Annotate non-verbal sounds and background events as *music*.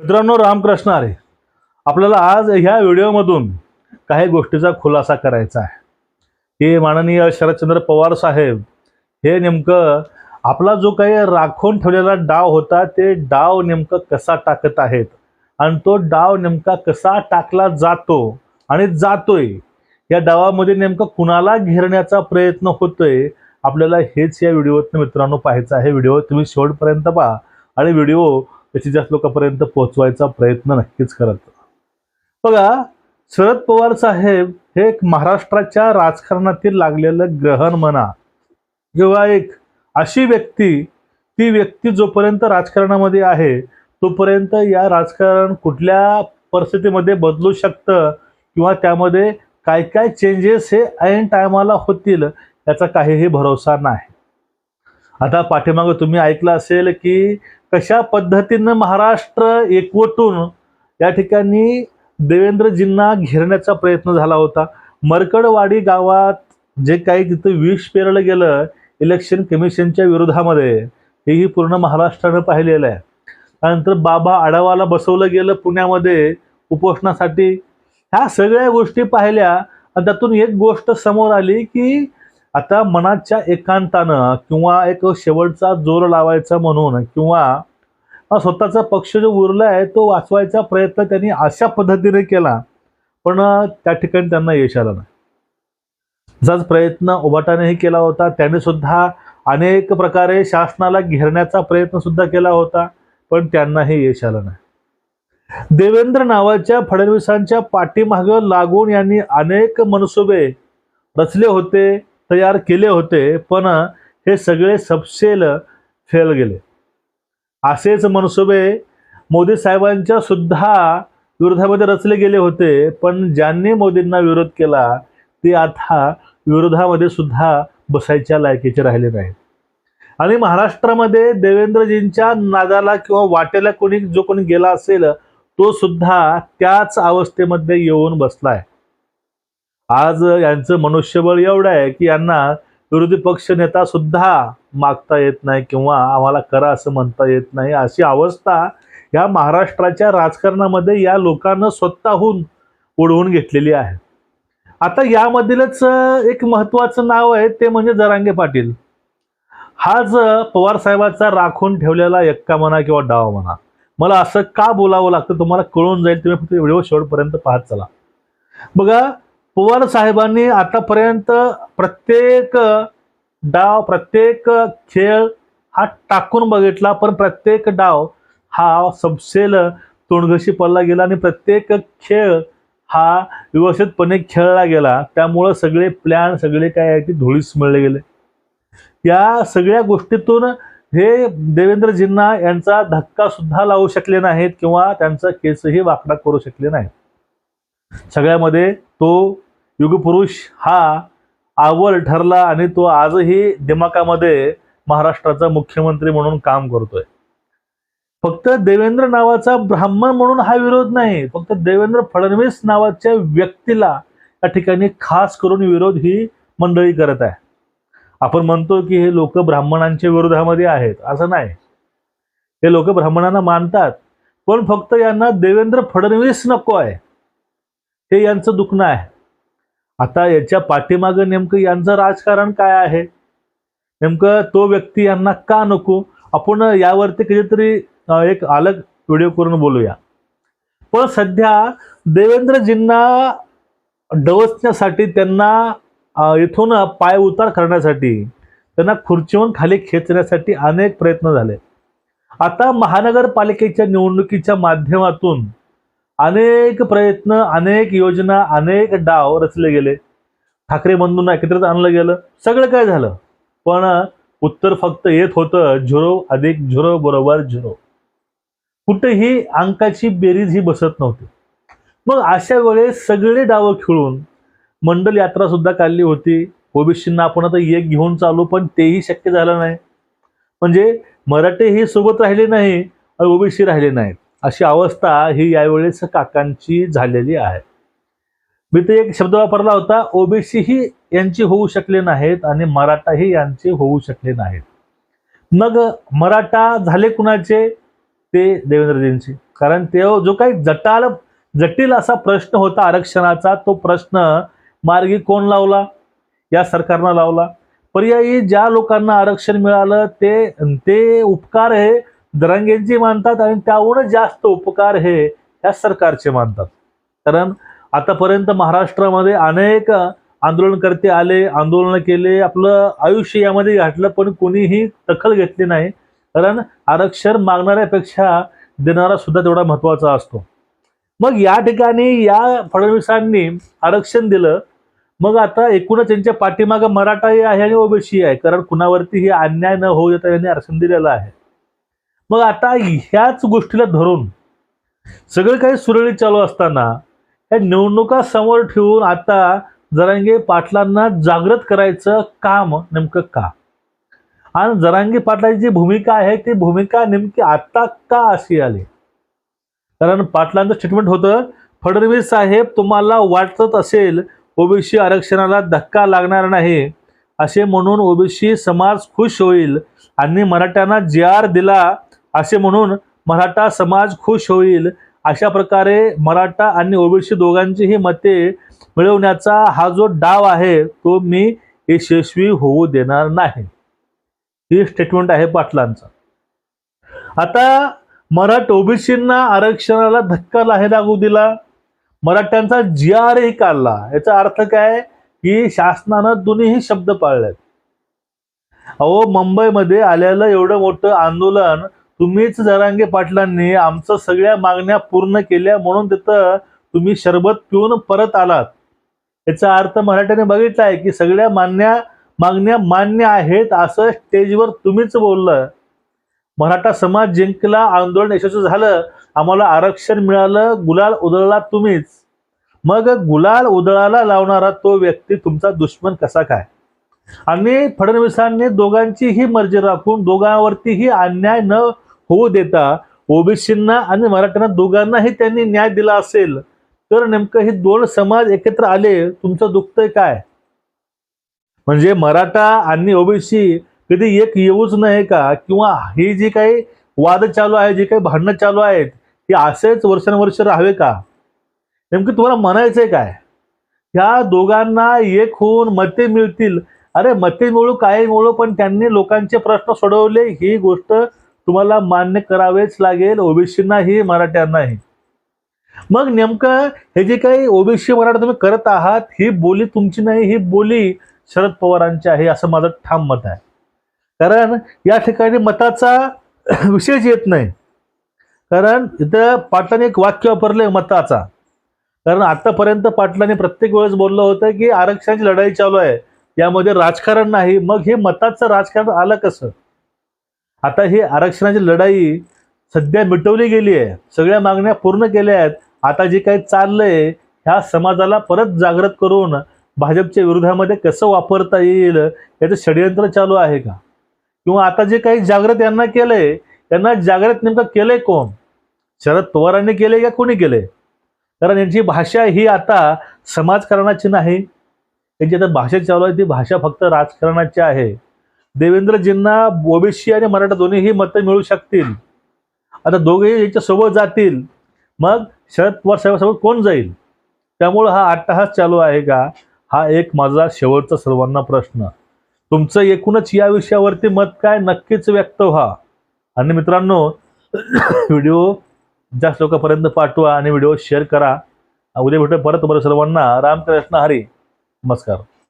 मित्रांनो रामकृष्ण अरे आपल्याला आज ह्या व्हिडिओमधून काही गोष्टीचा खुलासा करायचा आहे. की माननीय शरदचंद्र पवार साहेब हे नेमकं आपला जो काही राखून ठेवलेला डाव होता ते डाव नेमकं कसा टाकत आहेत? आणि तो डाव नेमका कसा टाकला जातो आणि जातोय? या डावामध्ये नेमकं कुणाला घेरण्याचा प्रयत्न होतोय? आपल्याला हेच या व्हिडिओतनं मित्रांनो पाहायचं आहे. व्हिडिओ तुम्ही शेवटपर्यंत पहा आणि व्हिडिओ जास्तीत जास्त लोकांपर्यंत पोहोचवायचा प्रयत्न नक्कीच करत. बघा शरद पवार साहेब हे एक महाराष्ट्राच्या राजकारणातील लागलेलं ग्रहण म्हणा. किंवा एक अशी व्यक्ती ती व्यक्ती जोपर्यंत राजकारणामध्ये आहे तोपर्यंत या राजकारण कुठल्या परिस्थितीमध्ये बदलू शकतं किंवा त्यामध्ये काय काय चेंजेस हे ऐन टायमाला होतील याचा काहीही भरोसा नाही. आता पाठीमागं तुम्ही ऐकलं असेल की कशा पद्धतीनं महाराष्ट्र एकवटून या ठिकाणी देवेंद्रजींना घेरण्याचा प्रयत्न झाला होता? मरकडवाडी गावात जे काही तिथं विष पेरलं गेलं इलेक्शन कमिशनच्या विरोधामध्ये हेही पूर्ण महाराष्ट्रानं पाहिलेलं आहे. त्यानंतर बाबा आढावाला बसवलं गेलं पुण्यामध्ये उपोषणासाठी. ह्या सगळ्या गोष्टी पाहिल्या आणि त्यातून एक गोष्ट समोर आली की आता मनाच्या एकांतानं किंवा एक शेवटचा जोर लावायचा म्हणून किंवा स्वतःचा पक्ष जो उरला आहे तो वाचवायचा प्रयत्न त्यांनी अशा पद्धतीने केला पण त्या ठिकाणी त्यांना यश आलं नाही. जाच प्रयत्न ओबाटानेही केला होता त्याने सुद्धा अनेक प्रकारे शासनाला घेरण्याचा प्रयत्न सुद्धा केला होता पण त्यांनाही यश आलं नाही. देवेंद्र नावाच्या फडणवीसांच्या पाठीमागं लागून यांनी अनेक मनसुबे रचले होते तयार केले होते पण हे सगळे सपशेल फेल गेले. असेच मनसुबे मोदी साहेबांच्या सुद्धा विरोधामध्ये रचले गेले होते पण ज्यांनी मोदींना विरोध केला ते आता विरोधामध्ये सुद्धा बसायच्या लायकीचे राहिले नाहीत. आणि महाराष्ट्रामध्ये देवेंद्रजींच्या नादाला किंवा वाटेला कोणी जो कोणी गेला असेल तो सुद्धा त्याच अवस्थेमध्ये येऊन बसलाय. आज यांचं मनुष्यबळ एवढं आहे की यांना विरोधी पक्ष नेता सुद्धा मागता येत नाही किंवा आम्हाला करा असं म्हणता येत नाही. अशी अवस्था या महाराष्ट्राच्या राजकारणामध्ये या लोकांना स्वतःहून ओढवून घेतलेली आहे. आता यामधीलच एक महत्वाचं नाव आहे ते म्हणजे जरांगे पाटील. हाच पवार साहेबाचा राखून ठेवलेला एक्का म्हणा किंवा डाव म्हणा. मला असं का बोलावं लागतं तुम्हाला कळून जाईल तुम्ही फक्त व्हिडिओ शेवटपर्यंत पाहत चला. बघा पवार साहेबांनी आतापर्यंत प्रत्येक डाव प्रत्येक खेळ हा टाकून बघितला पण प्रत्येक डाव हा सबसेल तोंडघशी पडला गेला आणि प्रत्येक खेळ हा व्यवस्थितपणे खेळला गेला. त्यामुळं सगळे प्लॅन सगळे काय आहे ते धुळीस मिळले गेले. या सगळ्या गोष्टीतून हे देवेंद्रजींना यांचा धक्का सुद्धा लावू शकले नाहीत किंवा त्यांचा केसही वाकडा करू शकले नाहीत. सगळ्यामध्ये तो युगपुरुष हा आवल ठरला आणि तो आजही दिमाकामध्ये महाराष्ट्राचा मुख्यमंत्री म्हणून काम करतोय. फक्त देवेंद्र नावाचा ब्राह्मण म्हणून हा विरोध नाही फक्त देवेंद्र फडणवीस नावाच्या व्यक्तीला या ठिकाणी खास करून विरोध ही मंडळी करत आहे. आपण म्हणतो की हे लोक ब्राह्मणांच्या विरोधामध्ये आहेत असं नाही. हे लोक ब्राह्मणांना मानतात पण फक्त यांना देवेंद्र फडणवीस नको आहे. हे यांचं दुखणं आहे. आता याच्या पाठीमागं नेमकं यांचं राजकारण काय आहे? नेमकं तो व्यक्ती यांना का नको? आपण यावरती कधीतरी एक अलग व्हिडिओ करून बोलूया. पण सध्या देवेंद्रजींना डवचण्यासाठी त्यांना इथून पाय उतार करण्यासाठी त्यांना खुर्चीवरून खाली खेचण्यासाठी अनेक प्रयत्न झाले. आता महानगरपालिकेच्या निवडणुकीच्या माध्यमातून अनेक प्रयत्न अनेक योजना अनेक डाव रचले गेले. ठाकरे बंधूंना एकत्रित आणलं गेलं. सगळं काय झालं? पण उत्तर फक्त येत होतं झुरो अधिक झुरो बरोबर झुरो. कुठेही अंकाची बेरीज ही बसत नव्हती. मग अशा वेळेस सगळे डावं खेळून मंडल यात्रा सुद्धा काढली होती. ओबीसींना आपण आता एक घेऊन चालू पण तेही शक्य झालं नाही. म्हणजे मराठी ही सोबत राहिले नाही आणि ओबीसी राहिले नाहीत. अशी अवस्था ही यावेळेस काकांची झालेली आहे. मी ते एक शब्द वापरला होता ओबीसी ही यांची होऊ शकले नाहीत आणि मराठाही यांचे होऊ शकले नाहीत. मग मराठा झाले कुणाचे? ते देवेंद्रजींचे. कारण ते जो काही जटाल जटिल असा प्रश्न होता आरक्षणाचा तो प्रश्न मार्गी कोण लावला? या सरकारनं लावला. पर्यायी ज्या लोकांना आरक्षण मिळालं ते ते उपकार हे दरंगेंची मानतात आणि त्याहून जास्त उपकार हे या सरकारचे मानतात. कारण आतापर्यंत महाराष्ट्रामध्ये अनेक आंदोलनकर्ते आले आंदोलन केले आपलं आयुष्य यामध्ये घातलं पण कोणीही दखल घेतली नाही. कारण आरक्षण मागणाऱ्यापेक्षा देणारा सुद्धा तेवढा महत्त्वाचा असतो. मग या ठिकाणी या फडणवीसांनी आरक्षण दिलं. मग आता एकूणच त्यांच्या पाठीमागं मराठाही आहे आणि ओबीसी आहे. कारण कुणावरतीही अन्याय न होऊ देता यांनी आरक्षण दिलेलं आहे. मग आता ह्याच गोष्टीला धरून सगळं काही सुरळीत चालू असताना या निवडणुका समोर ठेवून आता जरांगे पाटलांना जागृत करायचं काम नेमकं का? आणि जरांगे पाटलाची जी भूमिका आहे ती भूमिका नेमकी आता का अशी आली? कारण पाटलांचं स्टेटमेंट होतं फडणवीस साहेब तुम्हाला वाटत असेल ओबीसी आरक्षणाला धक्का लागणार नाही असे म्हणून ओबीसी समाज खुश होईल. आणि मराठ्यांना जी आर दिला असे म्हणून मराठा समाज खुश होईल अशा प्रकारे मराठा आणि ओबीसी दोघांचीही मते मिळवण्याचा हा जो डाव आहे तो मी यशस्वी होऊ देणार नाही. ही स्टेटमेंट आहे पाटलांचा. आता मराठ ओबीसींना आरक्षणाला धक्का नाही लागू दिला. मराठ्यांचा जी आरही काढला. याचा अर्थ काय? की शासनानं दोन्हीही शब्द पाळलेत. अहो मुंबईमध्ये आलेलं एवढं मोठं आंदोलन तुम्हीच जरांगे पाटलांनी आमचं सगळ्या मागण्या पूर्ण केल्या म्हणून तिथं तुम्ही शरबत पिऊन परत आलात. याचा अर्थ मराठ्याने बघितला आहे की सगळ्या मान्य मागण्या मान्य आहेत असं स्टेजवर तुम्हीच बोललं. मराठा समाज जिंकला आंदोलन यशस्वी झालं आम्हाला आरक्षण मिळालं गुलाल उधळला तुम्हीच. मग गुलाल उधळाला लावणारा तो व्यक्ती तुमचा दुश्मन कसा काय? आणि फडणवीसांनी दोघांचीही मर्जी राखून दोघांवरतीही अन्याय न होऊ देता ओबीसींना आणि मराठ्यांना दोघांनाही त्यांनी न्याय दिला असेल तर नेमकं हे दोन समाज एकत्र आले तुमचं दुखतंय काय? म्हणजे मराठा आणि ओबीसी कधी एक येऊच नाही का? किंवा ही जी काही वाद चालू आहे जी काही भांडणं चालू आहेत ते असेच वर्षानुवर्ष राहावे का? नेमकं तुम्हाला म्हणायचंय काय? ह्या दोघांना एक होऊन मते मिळतील. अरे मते मिळू काय मिळू पण त्यांनी लोकांचे प्रश्न सोडवले. ही गोष्ट तुम्हाला मान्य करावेच लागेल ओबीसींनाही मराठ्यांनाही. मग नेमकं हे जे काही ओबीसी मराठा तुम्ही करत आहात ही बोली तुमची नाही ही बोली शरद पवारांची आहे असं माझं ठाम मत आहे. कारण या ठिकाणी मताचा *clears throat* विषयच येत नाही. कारण इथं पाटलाने एक वाक्य वापरलंय मताचा. कारण आतापर्यंत पाटलाने प्रत्येक वेळेस बोललं होतं की आरक्षणाची लढाई चालू आहे यामध्ये राजकारण नाही. मग हे मताचं राजकारण आलं कसं? आता ही आरक्षणाची लढाई सध्या मिटवली गेली आहे. सगळ्या मागण्या पूर्ण केल्या आहेत. आता जे काही चाललंय ह्या समाजाला परत जागृत करून भाजपच्या विरोधामध्ये कसं वापरता येईल याचं षडयंत्र चालू आहे का? किंवा आता जे काही जागृत यांना केलंय त्यांना जागृत नेमकं केलंय कोण? शरद पवारांनी केले का कोणी केले कारण यांची भाषा ही आता समाजकारणाची नाही. त्यांची आता भाषा चालू आहे ती भाषा फक्त राजकारणाची आहे. देवेंद्रजींना ओबीसी आणि मराठा दोन्हीही मतं मिळू शकतील. आता दोघेही यांच्यासोबत जातील. मग शरद पवार साहेबांसोबत कोण जाईल? त्यामुळं हा अट्टहास चालू आहे का? हा एक माझा शेवटचा सर्वांना प्रश्न. तुमचं एकूणच या विषयावरती मत काय? नक्कीच व्यक्त व्हा. आणि मित्रांनो *coughs* व्हिडिओ जास्त लोकांपर्यंत पाठवा आणि व्हिडिओ शेअर करा. उद्या भेटू परत बरं सर्वांना. रामकृष्ण हरी. नमस्कार.